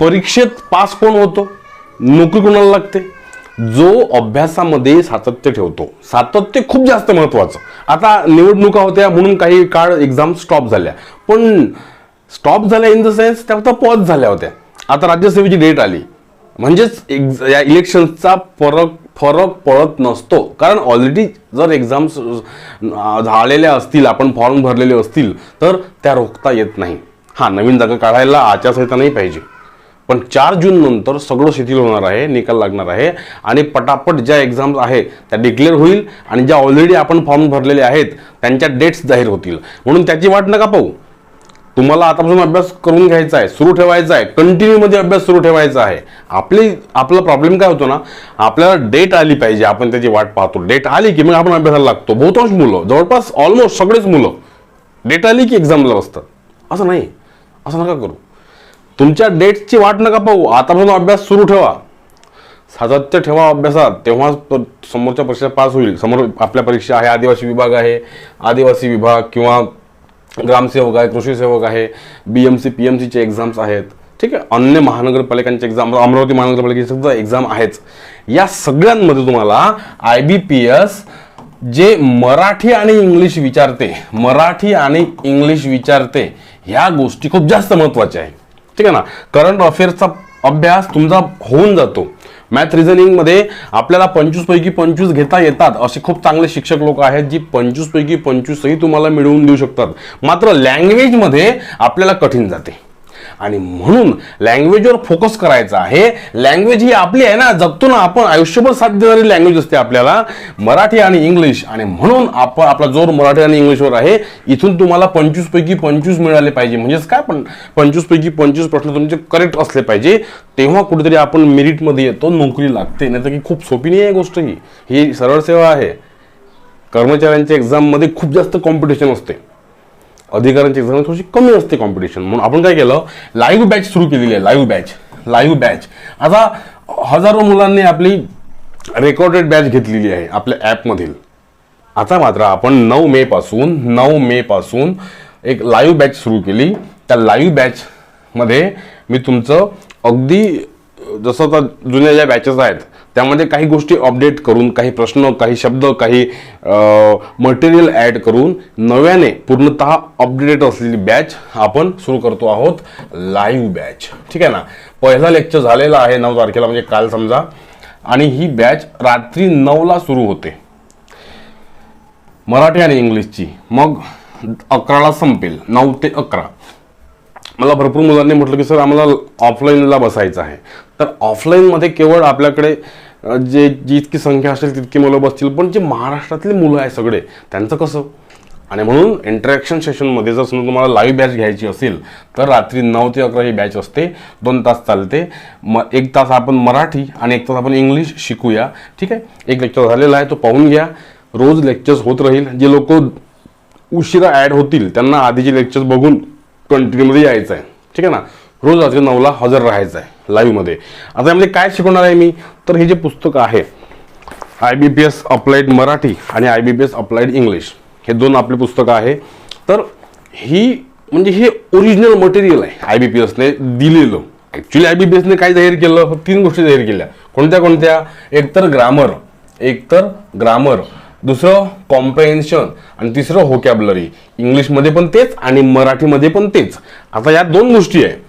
परीक्षेत पास कोण होतो? नोकरी कोणाला लागते? जो अभ्यासामध्ये सातत्य ठेवतो. सातत्य खूप जास्त महत्त्वाचं आता निवडणुका होत्या म्हणून काही काळ एक्झाम स्टॉप झाल्या. पण स्टॉप झाल्या इन द सेन्स त्या फक्त पॉज झाल्या होत्या. आता राज्यसेवेची डेट आली. म्हणजेच एक्झ या इलेक्शन्सचा फरक फरक पडत नसतो. कारण ऑलरेडी जर एक्झाम्स झालेल्या असतील आपण फॉर्म भरलेले असतील तर त्या रोखता येत नाही. हां नवीन जागा काढायला आचारसंहिता नाही पाहिजे. पण चार जून नंतर सगळं शिथिल होणार आहे निकाल लागणार आहे आणि पटापट ज्या एक्झाम्स आहेत त्या डिक्लेअर होईल आणि ज्या ऑलरेडी आपण फॉर्म भरलेले आहेत त्यांच्या डेट्स जाहीर होतील. म्हणून त्याची वाट नका पाहू. तुम्हाला आतापासून अभ्यास करून घ्यायचा आहे सुरू ठेवायचा आहे कंटिन्यूमध्ये अभ्यास सुरू ठेवायचा आहे. आपली आपला प्रॉब्लेम काय होतो ना आपल्याला डेट आली पाहिजे आपण त्याची वाट पाहतो. डेट आली की मग आपण अभ्यासाला लागतो. बहुतांश मुलं जवळपास ऑलमोस्ट सगळेच मुलं डेट आली की एक्झामला बसतात. असं नाही. असं नका करू. तुमच्या डेट्सची वाट नका पाहू. आतापासून अभ्यास सुरू ठेवा. सातत्य ठेवा अभ्यासात. तेव्हाच समोरच्या परीक्षा पास होईल. समोर आपल्या परीक्षा आहे आदिवासी विभाग आहे. आदिवासी विभाग किंवा ग्रामसेवक आहे कृषी सेवक आहे B M C P M सीचे एक्झाम्स आहेत. ठीक आहे? अन्य महानगरपालिकांचे एक्झाम अमरावती महानगरपालिकेचे सुद्धा एक्झाम आहेच. या सगळ्यांमध्ये तुम्हाला आय बी पी एस जे मराठी आणि इंग्लिश विचारते मराठी आणि इंग्लिश विचारते ह्या गोष्टी खूप जास्त महत्त्वाच्या आहेत. ठीक आहे ना? करंट अफेअर्सचा अभ्यास तुमचा होऊन जातो. मॅथ रिझनिंगमध्ये आपल्याला पंचवीस पैकी पंचवीस घेता येतात. असे खूप चांगले शिक्षक लोक आहेत जी पंचवीस पैकी पंचवीसही तुम्हाला मिळवून देऊ शकतात. मात्र लँग्वेजमध्ये आपल्याला कठीण जाते. आणि म्हणून लँग्वेजवर फोकस करायचा आहे. लँग्वेज ही आपली आहे ना जगतो ना आपण आयुष्यभर साध्य देणारी लँग्वेज असते आपल्याला. मराठी आणि इंग्लिश आणि म्हणून आपण आपला जोर मराठी आणि इंग्लिशवर आहे. इथून तुम्हाला पंचवीस पैकी पंचवीस मिळाले पाहिजे. म्हणजेच काय पण पंचवीस पैकी पंचवीस प्रश्न तुमचे करेक्ट असले पाहिजे. तेव्हा कुठेतरी आपण मेरिटमध्ये येतो नोकरी लागते. नाही तर की खूप सोपी नाही आहे गोष्ट ही. ही सरळ सेवा आहे. कर्मचाऱ्यांच्या एक्झाममध्ये खूप जास्त कॉम्पिटिशन असते. अधिकाऱ्यांची एक्झाम थोडीशी कमी असते कॉम्पिटिशन म्हणून आपण काय केलं? लाईव्ह बॅच सुरू केलेली आहे लाईव्ह बॅच लाईव्ह बॅच आता हजारो मुलांनी आपली रेकॉर्डेड बॅच घेतलेली आहे आपल्या ॲपमधील आता मात्र आपण नऊ मे पासून नऊ मे पासून एक लाईव्ह बॅच सुरू केली. त्या लाईव्ह बॅचमध्ये मी तुमचं अगदी जसं आता जुन्या ज्या बॅचेस आहेत त्यामध्ये काही गोष्टी अपडेट करून काही प्रश्न काही शब्द काही मटेरियल ॲड करून नव्याने पूर्णतः अपडेटेड असलेली बॅच आपण सुरू करतो आहोत. लाईव्ह बॅच ठीक आहे ना? पहिला लेक्चर झालेला आहे नऊ तारखेला म्हणजे काल समजा. आणि ही बॅच रात्री नऊला सुरू होते. मराठी आणि इंग्लिशची. मग अकराला संपेल. नऊ ते अकरा. मला भरपूर मुलांनी म्हटलं की सर आम्हाला ऑफलाईनला बसायचं आहे. तर ऑफलाईनमध्ये केवळ आपल्याकडे जे जितकी संख्या असेल तितकी मुलं बसतील पण जे महाराष्ट्रातले मुलं आहे सगळे त्यांचं कसं? आणि म्हणून इंटरॅक्शन सेशनमध्ये जर समजा तुम्हाला लाईव्ह बॅच घ्यायची असेल तर रात्री नऊ ते अकरा ही बॅच असते. दोन तास चालते. म एक तास आपण मराठी आणि एक तास आपण इंग्लिश शिकूया. ठीक आहे? एक लेक्चर झालेला आहे तो पाहून घ्या. रोज लेक्चर्स होत राहील. जे लोक उशिरा ॲड होतील त्यांना आधीचे लेक्चर्स बघून कंटिन्यूमध्ये यायचं आहे ठीक आहे ना? रोज रात्री नऊला हजर राहायचं आहे लाईव्हमध्ये आता यामध्ये काय शिकवणार आहे मी? तर हे जे पुस्तक आहे I B P S applied Marathi आणि I B P S applied English हे दोन आपले पुस्तकं आहे. तर ही म्हणजे हे ओरिजिनल मटेरियल आहे आय बी पी एसने दिलेलं. ॲक्च्युली आय बी पी एसने काय जाहीर केलं? हो, तीन गोष्टी जाहीर केल्या. कोणत्या कोणत्या? एकतर ग्रामर एकतर ग्रामर दुसरं कॉम्प्रेन्शन आणि तिसरं होकॅबलरी इंग्लिशमध्ये पण तेच आणि मराठीमध्ये पण तेच. आता या दोन गोष्टी आहे.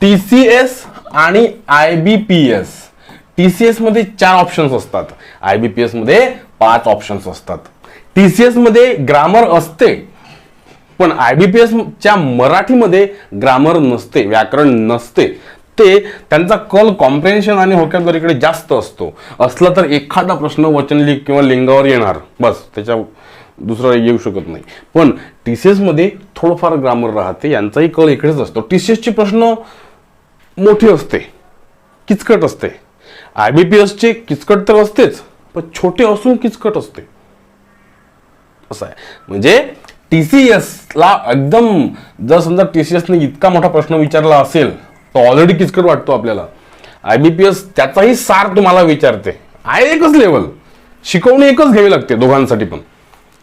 टी सी एस आणि I B P S T C एसमध्ये चार ऑप्शन्स असतात. आय बी पी एसमध्ये पाच ऑप्शन्स असतात. टी सी एसमध्ये ग्रामर असते पण आय बी पी एसच्या मराठीमध्ये ग्रामर नसते व्याकरण नसते. ते त्यांचा कल कॉम्प्रेन्शन आणि होकॅबलरीकडे जास्त असतो. असला तर एखादा प्रश्न वचनलिक किंवा लिंगावर येणार. बस त्याच्या दुसरं येऊ शकत नाही. पण टी सी एसमध्ये थोडंफार ग्रामर राहते यांचाही कल इकडेच असतो. टी सी एसचे प्रश्न मोठी असते किचकट असते. आय बी पी एसचे किचकट तर असतेच पण छोटे असून किचकट असते. असं आहे. म्हणजे टी सी एसला एकदम जर समजा टी सी एसने इतका मोठा प्रश्न विचारला असेल तर ऑलरेडी किचकट वाटतो आपल्याला. आय बी पी एस त्याचाही सार तुम्हाला विचारते. आहे एकच लेवल शिकवणी एकच घ्यावी लागते दोघांसाठी पण.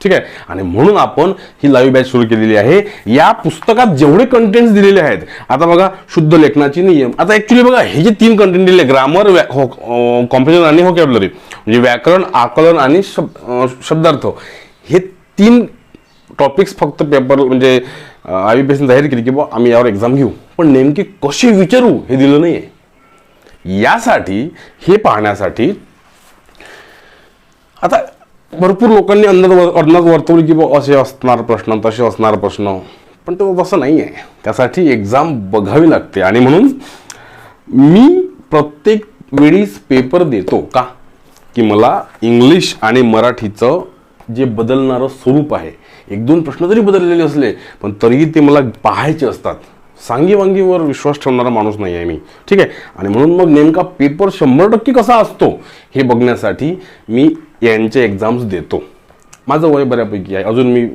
ठीक आहे? आणि म्हणून आपण ही लाईव्ह बॅच सुरू केलेली आहे. या पुस्तकात जेवढे कंटेंट्स दिलेले आहेत आता बघा शुद्ध लेखनाचे नियम. आता ऍक्च्युली बघा हे जे तीन कंटेंट दिले ग्रामर कॉम्पिटिशन आणि होकॅबलरी म्हणजे व्याकरण आकलन आणि शब्द शब्दार्थ हे तीन टॉपिक्स फक्त पेपर म्हणजे आय बी जाहीर केली की बा आम्ही यावर एक्झाम घेऊ. पण नेमकी कशी विचारू हे दिलं नाही आहे यासाठी हे पाहण्यासाठी आता भरपूर लोकांनी अंदाज अंदाज वर्तवली की बा असे असणार प्रश्न तसे असणार प्रश्न. पण तो तसं नाही आहे त्यासाठी एक्झाम बघावी लागते. आणि म्हणून मी प्रत्येक वेळीस पेपर देतो का? की मला इंग्लिश आणि मराठीचं जे बदलणारं स्वरूप आहे. एक दोन प्रश्न जरी बदललेले असले पण तरीही ते मला पाहायचे असतात. सांगी वांगीवर विश्वास ठेवणारा माणूस नाही आहे मी. ठीक आहे? आणि म्हणून मग नेमका पेपर शंभर टक्के कसा असतो हे बघण्यासाठी मी यांचे एक्झाम्स देतो. माझं वय बऱ्यापैकी आहे. अजून मी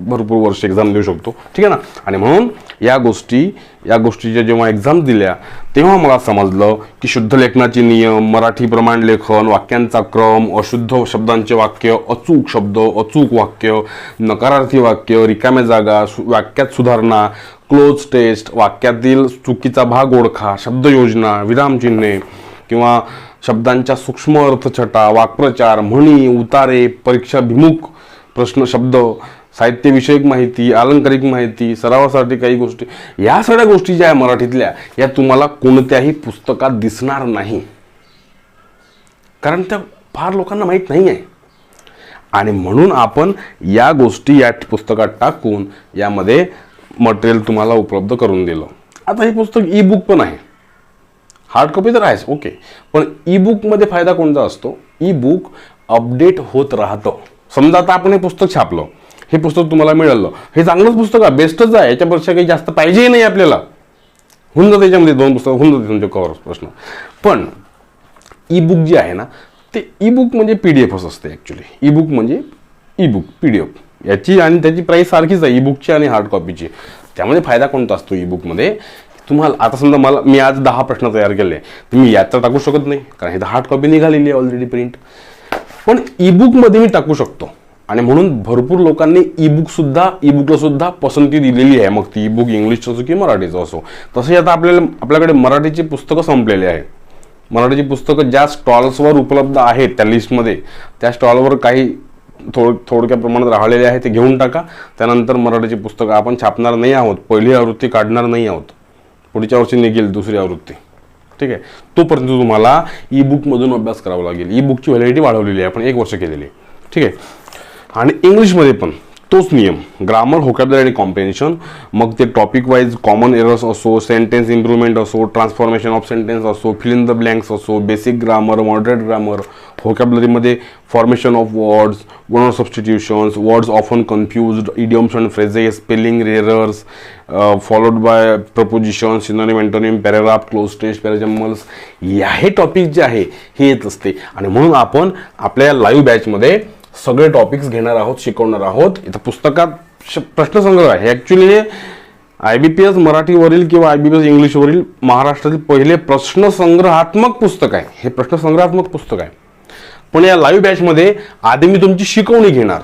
भरपूर वर्ष एक्झाम देऊ शकतो. ठीक आहे ना? आणि म्हणून या गोष्टी या गोष्टीच्या जेव्हा एक्झाम दिल्या तेव्हा मला समजलं की शुद्ध लेखनाचे नियम मराठी प्रमाण लेखन वाक्यांचा क्रम अशुद्ध शब्दांचे वाक्य अचूक शब्द अचूक वाक्य नकारार्थी वाक्य रिकाम्या जागा सु- वाक्यात सुधारणा क्लोज टेस्ट वाक्यातील चुकीचा भाग ओळखा शब्दयोजना विरामचिन्हे किंवा शब्दांच्या सूक्ष्म अर्थछटा वाक्प्रचार म्हणी उतारे परीक्षाभिमुख प्रश्न शब्द साहित्यविषयक माहिती अलंकारिक माहिती सरावासाठी काही गोष्टी या सगळ्या गोष्टी ज्या आहे मराठीतल्या या तुम्हाला कोणत्याही पुस्तकात दिसणार नाही. कारण त्या फार लोकांना माहीत नाही आहे आणि म्हणून आपण या गोष्टी या पुस्तकात टाकून यामध्ये मटेरियल तुम्हाला उपलब्ध करून दिलं. आता हे पुस्तक ई बुक पण आहे. हार्ड कॉपी तर आहेच ओके पण ई बुकमध्ये फायदा कोणता असतो? ई बुक अपडेट होत राहतं. समजा आता आपण हे पुस्तक छापलं. हे पुस्तक तुम्हाला मिळालं. हे चांगलंच पुस्तक आहे बेस्टच आहे. याच्यापेक्षा काही जास्त पाहिजेही नाही आपल्याला. होऊन जातं याच्यामध्ये दोन पुस्तकं होऊन जाते तुमचे कवर प्रश्न. पण ई बुक जे आहे ना ते ई बुक म्हणजे पी डी एफच असते ॲक्च्युली ई बुक म्हणजे e book P D F याची आणि त्याची प्राईस सारखीच आहे ई बुकची आणि हार्ड कॉपीची त्यामध्ये फायदा कोणता असतो ई बुकमध्ये तुम्हाला आता समजा मला मी आज दहा प्रश्न तयार केले तर मी याचा टाकू शकत नाही कारण हे हार्ड कॉपी निघालेली आहे ऑलरेडी प्रिंट पण ई बुकमध्ये मी टाकू शकतो. आणि म्हणून भरपूर लोकांनी ई ईबुकलासुद्धा ई बुकला सुद्धा पसंती दिलेली आहे. मग ती ई बुक इंग्लिशचं असो की मराठीचं असो. तसंही आता आपल्याला आपल्याकडे मराठीची पुस्तकं संपलेली आहे मराठीची पुस्तकं ज्या स्टॉल्सवर उपलब्ध आहेत त्या लिस्टमध्ये त्या स्टॉलवर काही थोड थोडक्या प्रमाणात राहिलेले आहे ते घेऊन टाका. त्यानंतर मराठीची पुस्तकं आपण छापणार नाही आहोत. पहिली आवृत्ती काढणार नाही आहोत. पुढच्या वर्षी निघेल दुसरी आवृत्ती. ठीक आहे? तोपर्यंत तुम्हाला ई बुकमधून अभ्यास करावा लागेल. ई बुकची व्हॅलिडिटी वाढवलेली आहे. आपण एक वर्ष केलेली ठीक आहे? आणि इंग्लिशमध्ये पण तोच नियम. ग्रामर होकॅबलरी आणि कॉम्पेन्शन मग ते टॉपिक वाईज कॉमन एरर्स असो सेंटेन्स इम्प्रूव्हमेंट असो ट्रान्सफॉर्मेशन ऑफ सेंटेन्स असो फिल इन द ब्लँक्स असो basic grammar moderate grammar होकॅबलरीमध्ये formation of words one substitutions words often confused idioms and phrases spelling errors followed by preposition synonym antonym paragraph cloze test para jumbles या हे topic जे आहे हे येत असते. आणि म्हणून आपण आपल्या लाईव्ह बॅचमध्ये सगळे टॉपिक्स घेणार आहोत शिकवणार आहोत. इथं पुस्तकात श- प्रश्नसंग्रह आहे. ॲक्च्युली हे आय बी पी एस मराठीवरील किंवा आय बी पी एस इंग्लिशवरील महाराष्ट्रातील पहिले प्रश्नसंग्रहात्मक पुस्तक आहे. हे प्रश्नसंग्रहात्मक पुस्तक आहे. पण या लाईव्ह बॅचमध्ये आधी मी तुमची शिकवणी घेणार.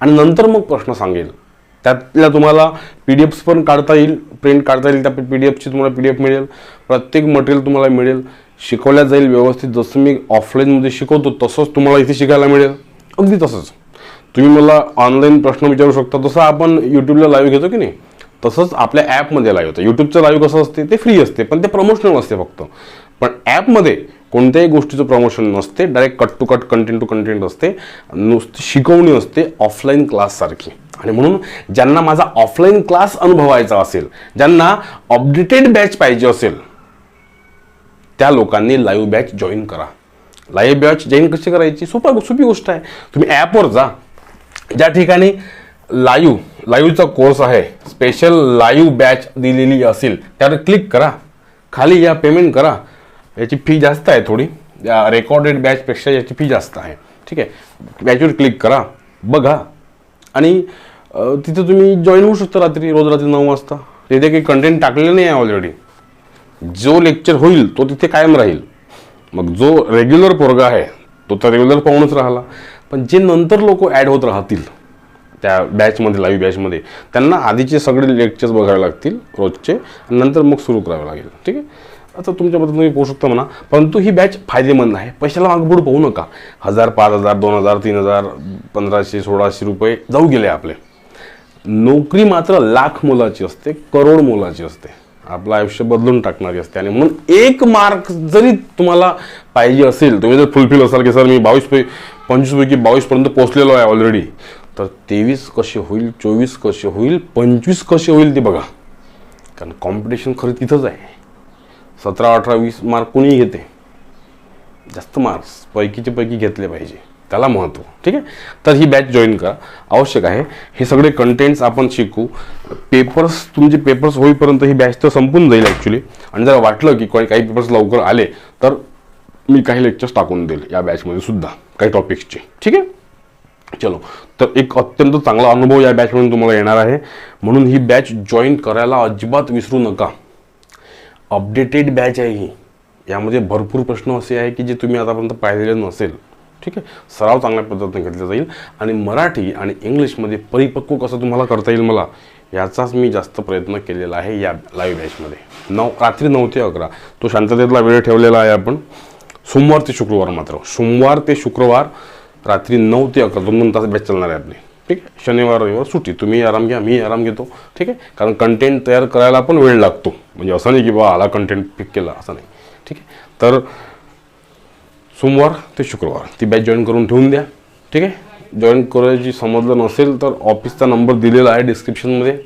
आणि नंतर मग प्रश्न सांगेल. त्यातल्या तुम्हाला पी डी एफ्स पण काढता येईल प्रिंट काढता येईल त्या पी डी एफची तुम्हाला पी डी एफ मिळेल. प्रत्येक मटेरियल तुम्हाला मिळेल. शिकवल्या जाईल व्यवस्थित. जसं मी ऑफलाईनमध्ये शिकवतो तसंच तुम्हाला इथे शिकायला मिळेल. अगदी तसंच. तुम्ही मला ऑनलाईन प्रश्न विचारू शकता. जसं आपण यूट्यूबला लाईव्ह घेतो की नाही तसंच आपल्या ॲपमध्ये लाईव्ह होतं. यूट्यूबचं लाईव्ह कसं असते ते फ्री असते पण ते प्रमोशनल असते फक्त. पण ॲपमध्ये कोणत्याही गोष्टीचं प्रमोशन नसते. Direct cut to cut content to content असते. नुसती शिकवणी असते ऑफलाईन क्लाससारखी आणि म्हणून ज्यांना माझा ऑफलाईन क्लास अनुभवायचा असेल ज्यांना अपडेटेड बॅच पाहिजे असेल त्या लोकांनी लाईव्ह बॅच जॉईन करा. लाईव्ह बॅच जॉईन कशी करायची? सोपा सोपी गोष्ट आहे. तुम्ही ॲपवर जा. ज्या ठिकाणी लाईव्ह लाईव्हचा कोर्स आहे स्पेशल लाईव्ह बॅच दिलेली असेल त्यावर क्लिक करा. खाली या पेमेंट करा. याची फी जास्त आहे थोडी. या रेकॉर्डेड बॅचपेक्षा याची फी जास्त आहे. ठीक आहे? बॅचवर क्लिक करा. बघा. आणि तिथं तुम्ही जॉईन होऊ शकता रात्री रोज रात्री नऊ वाजता. तिथे काही कंटेंट टाकलेलं नाही आहे ऑलरेडी जो लेक्चर होईल तो तिथे कायम राहील. मग जो रेग्युलर पोरगा आहे तो तर रेग्युलर पाहूनच राहिला. पण जे नंतर लोक ॲड होत राहतील त्या बॅचमध्ये लाईव्ह बॅचमध्ये त्यांना आधीचे सगळे लेक्चर्स बघावे लागतील रोजचे आणि नंतर मग सुरू करावे लागेल. ठीक आहे? आता तुमच्याबद्दल तुम्ही पोहू शकता म्हणा. परंतु ही बॅच फायदेमंद आहे. पैशाला मागपुढं पाहू नका. हजार पाच हजार दोन हजार तीन हजार पंधराशे सोळाशे रुपये जाऊ गेले आपले. नोकरी मात्र लाख मोलाची असते करोड मोलाची असते. आपलं आयुष्य बदलून टाकणारी असते. आणि म्हणून एक मार्क जरी तुम्हाला पाहिजे असेल तुम्ही जर फुलफिल असाल की सर मी बावीस पै पंचवीसपैकी बावीसपर्यंत पोहोचलेलो आहे ऑलरेडी तर तेवीस कसे होईल चोवीस कसे होईल पंचवीस कसे होईल ते बघा. कारण कॉम्पिटिशन खरं तिथंच आहे. सतरा अठरा वीस मार्क कोणीही घेते. जास्त मार्क्स पैकीचे पैकी घेतले पाहिजे. त्याला महत्त्व ठीक आहे? तर ही बॅच जॉईन करा. आवश्यक आहे. हे सगळे कंटेंट्स आपण शिकू. पेपर्स तुमचे पेपर्स होईपर्यंत ही बॅच तर संपून जाईल ॲक्च्युली आणि जर वाटलं की कोणी काही पेपर्स लवकर आले तर मी काही लेक्चर्स टाकून देईल या बॅचमध्ये सुद्धा. काही टॉपिक्सचे ठीक आहे? चलो. तर एक अत्यंत चांगला अनुभव या बॅचमधून तुम्हाला येणार आहे. म्हणून ही बॅच जॉईन करायला अजिबात विसरू नका. अपडेटेड बॅच आहे ही. यामध्ये भरपूर प्रश्न असे आहे की जे तुम्ही आतापर्यंत पाहिलेले नसेल. ठीक आहे? सराव चांगल्या पद्धतीने घेतला जाईल. आणि मराठी आणि इंग्लिशमध्ये परिपक्व कसं तुम्हाला करता येईल मला याचाच मी जास्त प्रयत्न केलेला आहे या लाईव्ह बॅचमध्ये नऊ रात्री नऊ ते अकरा. तो शांततेतला वेळ ठेवलेला आहे आपण. सोमवार ते शुक्रवार मात्र. सोमवार ते शुक्रवार रात्री नऊ ते अकरा. दोन दोन तास बॅच चालणार आहे आपली. ठीक आहे? शनिवार रविवार सुट्टी. तुम्ही आराम घ्या मी आराम घेतो. ठीक आहे? कारण कंटेंट तयार करायला पण वेळ लागतो. म्हणजे असं नाही की बा आला कंटेंट पिक केला असं नाही. ठीक आहे? तर सोमवार ते शुक्रवार. ती बॅच जॉईन करून ठेवून द्या. ठीक आहे? जॉईन करायची समजलं नसेल तर ऑफिसचा नंबर दिलेला आहे डिस्क्रिप्शनमध्ये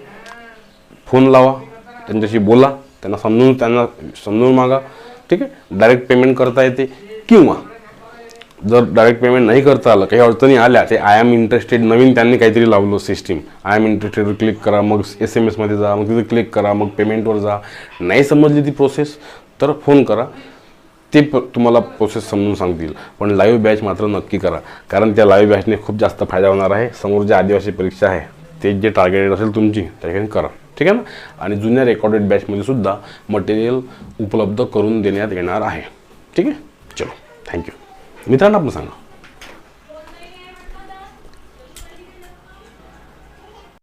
फोन लावा. त्यांच्याशी बोला. त्यांना समजून त्यांना समजून मागा. ठीक आहे? डायरेक्ट पेमेंट करता येते. किंवा जर डायरेक्ट पेमेंट नाही करता आलं काही अडचणी आल्या ते आय एम इंटरेस्टेड नवीन त्यांनी काहीतरी लावलं सिस्टीम आय एम इंटरेस्टेडवर क्लिक करा. मग एस एम एसमध्ये जा. मग तिथे क्लिक करा. मग पेमेंटवर जा. नाही समजली ती प्रोसेस तर फोन करा. ते प तुम्हाला प्रोसेस समजून सांगतील. पण लाईव्ह बॅच मात्र नक्की करा. कारण त्या लाईव्ह बॅचने खूप जास्त फायदा होणार आहे. समोर जे आदिवासी परीक्षा आहे ते जे टार्गेटेड असेल तुमची त्या ठिकाणी करा. ठीक आहे ना? आणि जुन्या रेकॉर्डेड बॅचमध्ये सुद्धा मटेरियल उपलब्ध करून देण्यात येणार आहे. ठीक आहे? चलो. थँक्यू मित्रांना पण सांगा.